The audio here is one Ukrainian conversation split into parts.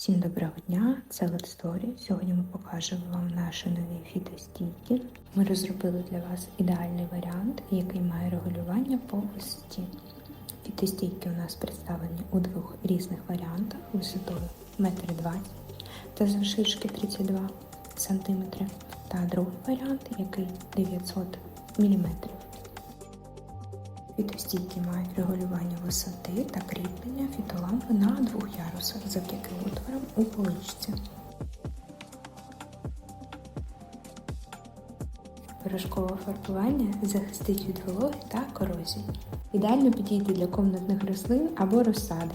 Всім доброго дня! Це Story. Сьогодні ми покажемо вам наші нові фітостійки. Ми розробили для вас ідеальний варіант, який має регулювання по висоті. Фітостійки у нас представлені у двох різних варіантах висотою 1,20 м та завширшки 32 см, та другий варіант, який 900 мм. Фітостійки мають регулювання висоти та кріплення фітолампи на двох ярусах завдяки отворам у поличці. Порошкове фарбування захистить від вологи та корозії. Ідеально підійде для комнатних рослин або розсади.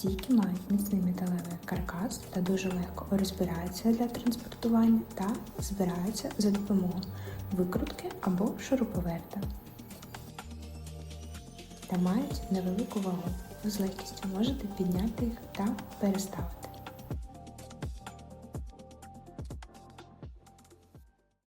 Стійки мають міцний металевий каркас та дуже легко розбираються для транспортування та збираються за допомогою викрутки або шуруповерта. Та мають невелику вагу. Ви з легкістю можете підняти їх та переставити.